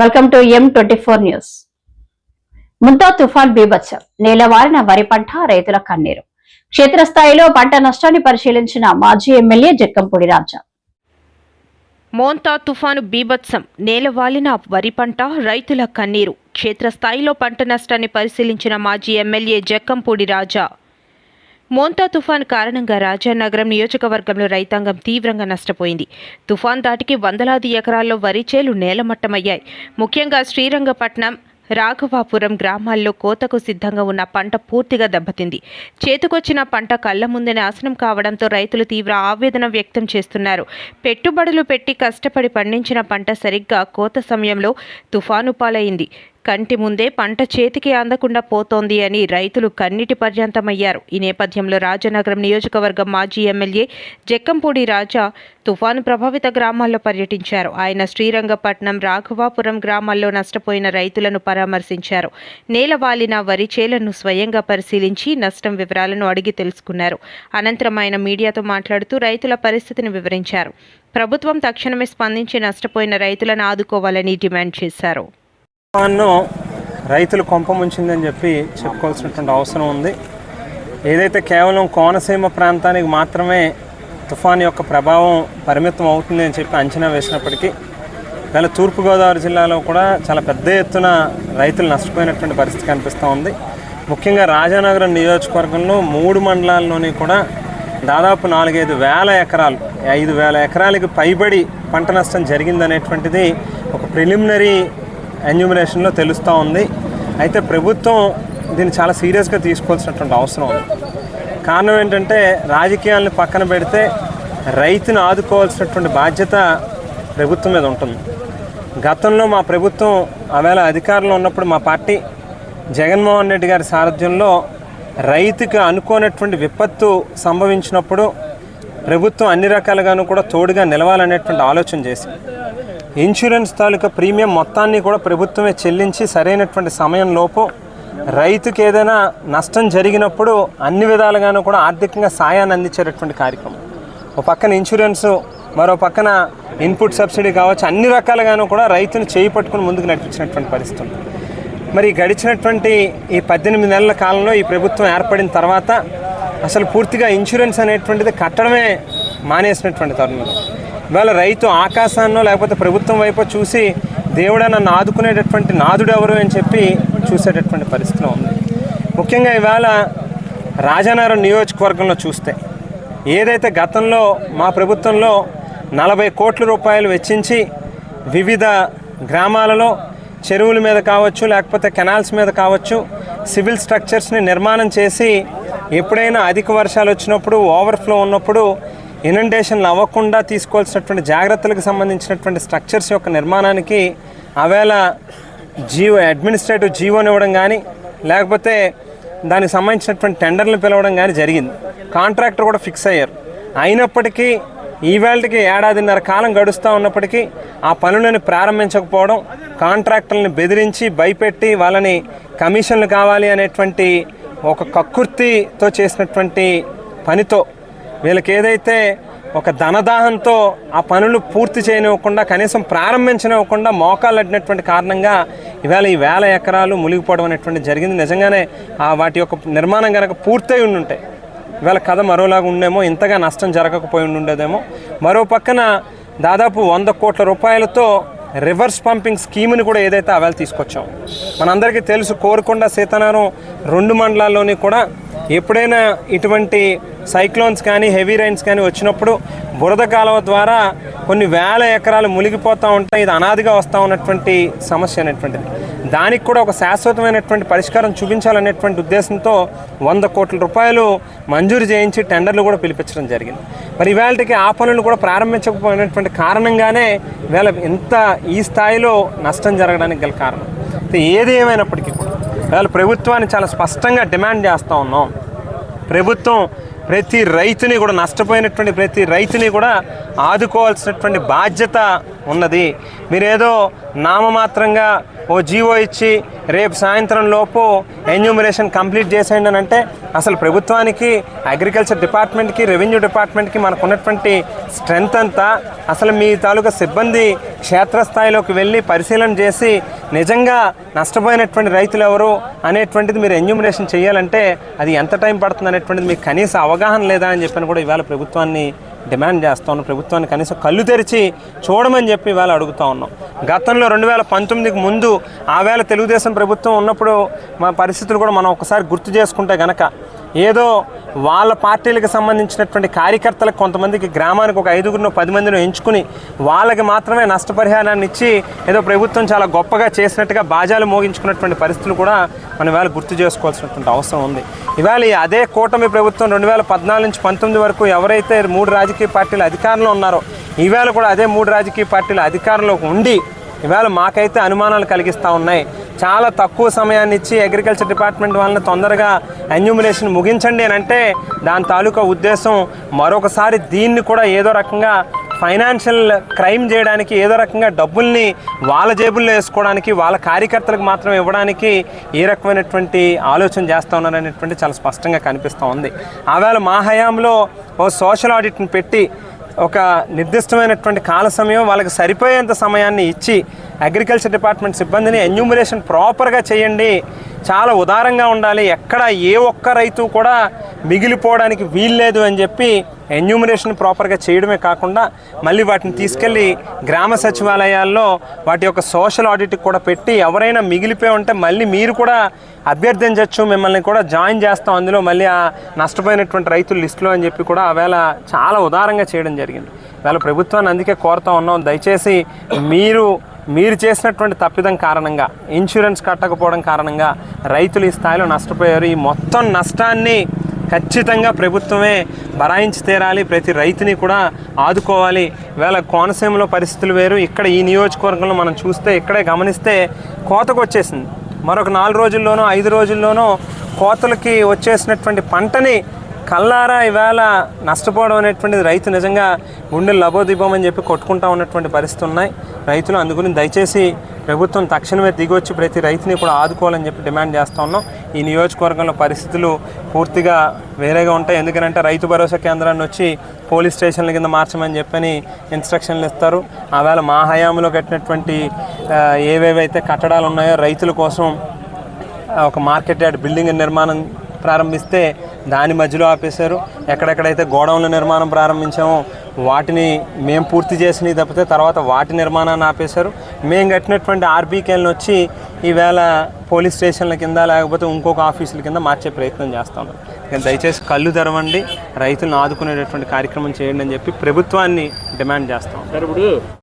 Welcome to M twenty four news Montha తుఫాన్ బీభత్సం. నేలవారిన వరి పంట రైతుల కన్నీరు. క్షేత్రస్థాయిలో పంట నష్టాన్ని పరిశీలించిన మాజీ ఎమ్మెల్యే జక్కంపూడి రాజా. మోంతా తుఫాను బీభత్సం. నేలవాలిన వరి పంట రైతుల కన్నీరు. క్షేత్రస్థాయిలో పంట నష్టాన్ని పరిశీలించిన మాజీ ఎమ్మెల్యే జక్కంపూడి రాజా. మోంతా తుఫాన్ కారణంగా రాజానగరం నియోజకవర్గంలో రైతాంగం తీవ్రంగా నష్టపోయింది. తుఫాన్ దాటికి వందలాది ఎకరాల్లో వరి చేలు నేలమట్టమయ్యాయి. ముఖ్యంగా శ్రీరంగపట్నం రాఘవాపురం గ్రామాల్లో కోతకు సిద్ధంగా ఉన్న పంట పూర్తిగా దెబ్బతింది. చేతికొచ్చిన పంట కళ్ళ ముందే నాశనం కావడంతో రైతులు తీవ్ర ఆవేదన వ్యక్తం చేస్తున్నారు. పెట్టుబడులు పెట్టి కష్టపడి పండించిన పంట సరిగ్గా కోత సమయంలో తుఫాను పాలైంది. కంటి ముందే పంట చేతికి అందకుండా పోతోంది అని రైతులు కన్నీటి పర్యంతమయ్యారు. ఈ నేపథ్యంలో రాజనగరం నియోజకవర్గం మాజీ ఎమ్మెల్యే జక్కంపూడి రాజా తుఫాను ప్రభావిత గ్రామాల్లో పర్యటించారు. ఆయన శ్రీరంగపట్నం రాఘవాపురం గ్రామాల్లో నష్టపోయిన రైతులను పరామర్శించారు. నేలవాలిన వరి చేలను స్వయంగా పరిశీలించి నష్టం వివరాలను అడిగి తెలుసుకున్నారు. అనంతరం ఆయన మీడియాతో మాట్లాడుతూ రైతుల పరిస్థితిని వివరించారు. ప్రభుత్వం తక్షణమే స్పందించి నష్టపోయిన రైతులను ఆదుకోవాలని డిమాండ్ చేశారు. తుఫాను రైతులు కొంప ముంచిందని చెప్పి చెప్పుకోవాల్సినటువంటి అవసరం ఉంది. ఏదైతే కేవలం కోనసీమ ప్రాంతానికి మాత్రమే తుఫాన్ యొక్క ప్రభావం పరిమితం అవుతుంది అని చెప్పి అంచనా వేసినప్పటికీ వేళ తూర్పుగోదావరి జిల్లాలో కూడా చాలా పెద్ద ఎత్తున రైతులు నష్టపోయినటువంటి పరిస్థితి కనిపిస్తూ ఉంది. ముఖ్యంగా రాజానగరం నియోజకవర్గంలో మూడు మండలాల్లోని కూడా దాదాపు నాలుగైదు వేల ఎకరాలు ఐదు వేల ఎకరాలకి పైబడి పంట నష్టం జరిగిందనేటువంటిది ఒక ప్రిలిమినరీ ఎన్యూమినేషన్లో తెలుస్తూ ఉంది. అయితే ప్రభుత్వం దీన్ని చాలా సీరియస్గా తీసుకోవాల్సినటువంటి అవసరం ఉంది. కారణం ఏంటంటే రాజకీయాలను పక్కన పెడితే రైతును ఆదుకోవాల్సినటువంటి బాధ్యత ప్రభుత్వం మీద ఉంటుంది. గతంలో మా ప్రభుత్వం ఆవేళ అధికారంలో ఉన్నప్పుడు మా పార్టీ జగన్మోహన్ రెడ్డి గారి సారథ్యంలో రైతుకు అనుకోనటువంటి విపత్తు సంభవించినప్పుడు ప్రభుత్వం అన్ని రకాలుగాను కూడా తోడుగా నిలవాలనేటువంటి ఆలోచన చేసింది. ఇన్సూరెన్స్ తాలూకా ప్రీమియం మొత్తాన్ని కూడా ప్రభుత్వమే చెల్లించి సరైనటువంటి సమయంలోపు రైతుకి ఏదైనా నష్టం జరిగినప్పుడు అన్ని విధాలుగాను కూడా ఆర్థికంగా సాయాన్ని అందించేటటువంటి కార్యక్రమం. ఒక పక్కన ఇన్సూరెన్సు మరో పక్కన ఇన్పుట్ సబ్సిడీ కావచ్చు అన్ని రకాలుగాను కూడా రైతును చేయి పట్టుకుని ముందుకు నడిపించినటువంటి పరిస్థితి మరి గడిచినటువంటి ఈ పద్దెనిమిది నెలల కాలంలో ఈ ప్రభుత్వం ఏర్పడిన తర్వాత అసలు పూర్తిగా ఇన్సూరెన్స్ అనేటువంటిది కట్టడమే మానేసినటువంటి తరుణంలో ఇవాళ రైతు ఆకాశాన్నో లేకపోతే ప్రభుత్వం వైపు చూసి దేవుడా నన్ను ఆదుకునేటటువంటి నాదుడు ఎవరు అని చెప్పి చూసేటటువంటి పరిస్థితిలో ఉంది. ముఖ్యంగా ఇవాళ రాజానగరం నియోజకవర్గంలో చూస్తే ఏదైతే గతంలో మా ప్రభుత్వంలో నలభై కోట్ల రూపాయలు వెచ్చించి వివిధ గ్రామాలలో చెరువుల మీద కావచ్చు లేకపోతే కెనాల్స్ మీద కావచ్చు సివిల్ స్ట్రక్చర్స్ని నిర్మాణం చేసి ఎప్పుడైనా అధిక వర్షాలు వచ్చినప్పుడు ఓవర్ఫ్లో ఉన్నప్పుడు ఇనండేషన్లు అవ్వకుండా తీసుకోవాల్సినటువంటి జాగ్రత్తలకు సంబంధించినటువంటి స్ట్రక్చర్స్ యొక్క నిర్మాణానికి ఆవేళ జీవో అడ్మినిస్ట్రేటివ్ జీవోని ఇవ్వడం కానీ లేకపోతే దానికి సంబంధించినటువంటి టెండర్లు పిలవడం కానీ జరిగింది. కాంట్రాక్టర్ కూడా ఫిక్స్ అయ్యారు. అయినప్పటికీ ఈవేళకి ఏడాదిన్నర కాలం గడుస్తూ ఉన్నప్పటికీ ఆ పనులను ప్రారంభించకపోవడం కాంట్రాక్టర్లను బెదిరించి భయపెట్టి వాళ్ళని కమిషన్లు కావాలి అనేటువంటి ఒక కక్కుర్తితో చేసినటువంటి పనితో వీళ్ళకి ఏదైతే ఒక ధనదాహంతో ఆ పనులు పూర్తి చేయనివ్వకుండా కనీసం ప్రారంభించనివ్వకుండా మోకాలు అడ్డినటువంటి కారణంగా ఇవాళ ఈ వేల ఎకరాలు మునిగిపోవడం అనేటువంటి జరిగింది. నిజంగానే ఆ వాటి యొక్క నిర్మాణం కనుక పూర్తయి ఉండుంటే ఇవాళ కథ మరోలాగా ఉండేమో ఇంతగా నష్టం జరగకపోయి ఉండేదేమో మరో పక్కన దాదాపు వంద కోట్ల రూపాయలతో రివర్స్ పంపింగ్ స్కీమ్ని కూడా ఏదైతే అవేళ తీసుకొచ్చాం. మనందరికీ తెలుసు కోరుకొండ సీతనారం రెండు మండలాల్లోని కూడా ఎప్పుడైనా ఇటువంటి సైక్లోన్స్ కానీ హెవీ రైన్స్ కానీ వచ్చినప్పుడు బురద కాలువ ద్వారా కొన్ని వేల ఎకరాలు మునిగిపోతూ ఉంటాయి. ఇది అనాదిగా వస్తూ ఉన్నటువంటి సమస్య అనేటువంటిది. దానికి కూడా ఒక శాశ్వతమైనటువంటి పరిష్కారం చూపించాలనేటువంటి ఉద్దేశంతో వంద కోట్ల రూపాయలు మంజూరు చేయించి టెండర్లు కూడా పిలిపించడం జరిగింది. మరి ఇవాళకి ఆ పనులు కూడా ప్రారంభించకపోయినటువంటి కారణంగానే వేళ ఇంత ఈ స్థాయిలో నష్టం జరగడానికి గల కారణం. ఏది ఏమైనప్పటికీ కూడా వేళ ప్రభుత్వాన్ని చాలా స్పష్టంగా డిమాండ్ చేస్తూ ఉన్నాం. ప్రభుత్వం ప్రతి రైతుని కూడా నష్టపోయినటువంటి ప్రతి రైతుని కూడా ఆదుకోవాల్సినటువంటి బాధ్యత ఉన్నది. మీరేదో నామమాత్రంగా ఓ జీవో ఇచ్చి రేపు సాయంత్రం లోపు ఎన్యూమరేషన్ కంప్లీట్ చేసేయండి అని అంటే అసలు ప్రభుత్వానికి అగ్రికల్చర్ డిపార్ట్మెంట్కి రెవెన్యూ డిపార్ట్మెంట్కి మనకు ఉన్నటువంటి స్ట్రెంగ్త్ అంతా అసలు మీ తాలూకా సిబ్బంది క్షేత్రస్థాయిలోకి వెళ్ళి పరిశీలన చేసి నిజంగా నష్టపోయినటువంటి రైతులు ఎవరు అనేటువంటిది మీరు ఎన్యూమరేషన్ చేయాలంటే అది ఎంత టైం పడుతుంది అనేటువంటిది మీకు కనీస అవగాహన లేదా అని చెప్పని కూడా ఇవాళ ప్రభుత్వాన్ని డిమాండ్ చేస్తా ఉన్నాం ప్రభుత్వాన్ని కనీసం కళ్ళు తెరిచి చూడమని చెప్పి ఇవాళ అడుగుతా ఉన్నాం. గతంలో రెండు వేల పంతొమ్మిదికి ముందు ఆ వేళ తెలుగుదేశం ప్రభుత్వం ఉన్నప్పుడు మా పరిస్థితులు కూడా మనం ఒకసారి గుర్తు చేసుకుంటే కనుక ఏదో వాళ్ళ పార్టీలకు సంబంధించినటువంటి కార్యకర్తలకు కొంతమందికి గ్రామానికి ఒక ఐదుగురినో పది మందిని ఎంచుకుని వాళ్ళకి మాత్రమే నష్టపరిహారాన్ని ఇచ్చి ఏదో ప్రభుత్వం చాలా గొప్పగా చేసినట్టుగా బాజాలు మోగించుకున్నటువంటి పరిస్థితులు కూడా మనం ఇవాళ గుర్తు చేసుకోవాల్సినటువంటి అవసరం ఉంది. ఇవాళ ఈ అదే కూటమి ప్రభుత్వం రెండు వేల పద్నాలుగు నుంచి పంతొమ్మిది వరకు ఎవరైతే మూడు రాజకీయ పార్టీలు అధికారంలో ఉన్నారో ఈవేళ కూడా అదే మూడు రాజకీయ పార్టీలు అధికారంలో ఉండి ఇవాళ మాకైతే అనుమానాలు కలిగిస్తూ ఉన్నాయి. చాలా తక్కువ సమయాన్ని ఇచ్చి అగ్రికల్చర్ డిపార్ట్మెంట్ వాళ్ళని తొందరగా ఎన్యూమినేషన్ ముగించండి అని అంటే దాని తాలూకా ఉద్దేశం మరొకసారి దీన్ని కూడా ఏదో రకంగా ఫైనాన్షియల్ క్రైమ్ చేయడానికి ఏదో రకంగా డబ్బుల్ని వాళ్ళ జేబుల్లో వేసుకోవడానికి వాళ్ళ కార్యకర్తలకు మాత్రం ఇవ్వడానికి ఏ రకమైనటువంటి ఆలోచన చేస్తూ ఉన్నారనేటువంటి చాలా స్పష్టంగా కనిపిస్తూ ఉంది. ఆవేళ మా హయాంలో ఓ సోషల్ ఆడిట్ని పెట్టి ఒక నిర్దిష్టమైనటువంటి కాల సమయం వాళ్ళకి సరిపోయేంత సమయాన్ని ఇచ్చి అగ్రికల్చర్ డిపార్ట్మెంట్ సిబ్బందిని ఎన్యూమరేషన్ ప్రాపర్గా చేయండి. చాలా ఉదారంగా ఉండాలి. ఎక్కడ ఏ ఒక్క రైతు కూడా మిగిలిపోవడానికి వీల్లేదు అని చెప్పి ఎన్యూమరేషన్ ప్రాపర్గా చేయడమే కాకుండా మళ్ళీ వాటిని తీసుకెళ్ళి గ్రామ సచివాలయాల్లో వాటి యొక్క సోషల్ ఆడిట్ కూడా పెట్టి ఎవరైనా మిగిలిపోయి ఉంటే మళ్ళీ మీరు కూడా అభ్యర్థించవచ్చు. మిమ్మల్ని కూడా జాయిన్ చేస్తాం. అందులో మళ్ళీ ఆ నష్టపోయినటువంటి రైతుల లిస్టులో అని చెప్పి కూడా ఆవేళ చాలా ఉదారంగా చేయడం జరిగింది. వేళ ప్రభుత్వాన్ని అందుకే కోరుతా ఉన్నాం. దయచేసి మీరు మీరు చేసినటువంటి తప్పిదం కారణంగా ఇన్సూరెన్స్ కట్టకపోవడం కారణంగా రైతులు ఈ స్థాయిలో నష్టపోయారు. ఈ మొత్తం నష్టాన్ని ఖచ్చితంగా ప్రభుత్వమే బరాయించి తీరాలి. ప్రతి రైతుని కూడా ఆదుకోవాలి. వేళ కోనసీమలో పరిస్థితులు వేరు. ఇక్కడ ఈ నియోజకవర్గంలో మనం చూస్తే ఇక్కడే గమనిస్తే కోతకు వచ్చేసింది. మరొక నాలుగు రోజుల్లోనో ఐదు రోజుల్లోనో కోతలకి వచ్చేసినటువంటి పంటని కల్లారా ఈవేళ నష్టపోవడం అనేటువంటిది రైతు నిజంగా గుండెలు లబోదిబ్బమని చెప్పి కొట్టుకుంటా ఉన్నటువంటి పరిస్థితి ఉన్నాయి. రైతులు అందుకుని దయచేసి ప్రభుత్వం తక్షణమే దిగొచ్చి ప్రతి రైతుని కూడా ఆదుకోవాలని చెప్పి డిమాండ్ చేస్తూ ఉన్నాం. ఈ నియోజకవర్గంలో పరిస్థితులు పూర్తిగా వేరేగా ఉంటాయి. ఎందుకంటే రైతు భరోసా కేంద్రాన్ని వచ్చి పోలీస్ స్టేషన్ల కింద మార్చమని చెప్పని ఇన్స్ట్రక్షన్లు ఇస్తారు. ఆవేళ మా హయాంలో కట్టినటువంటి ఏవేవైతే కట్టడాలు ఉన్నాయో రైతుల కోసం ఒక మార్కెట్ యార్డ్ బిల్డింగ్ నిర్మాణం ప్రారంభిస్తే దాని మధ్యలో ఆపేశారు. ఎక్కడెక్కడైతే గోడౌన్ల నిర్మాణం ప్రారంభించామో వాటిని మేము పూర్తి చేసినవి తప్పితే తర్వాత వాటి నిర్మాణాన్ని ఆపేశారు. మేము కట్టినటువంటి ఆర్బీకేలను వచ్చి ఈవేళ పోలీస్ స్టేషన్ల కింద లేకపోతే ఇంకొక ఆఫీసుల కింద మార్చే ప్రయత్నం చేస్తాం కానీ దయచేసి కళ్ళు తెరవండి రైతులను ఆదుకునేటటువంటి కార్యక్రమం చేయండి అని చెప్పి ప్రభుత్వాన్ని డిమాండ్ చేస్తాం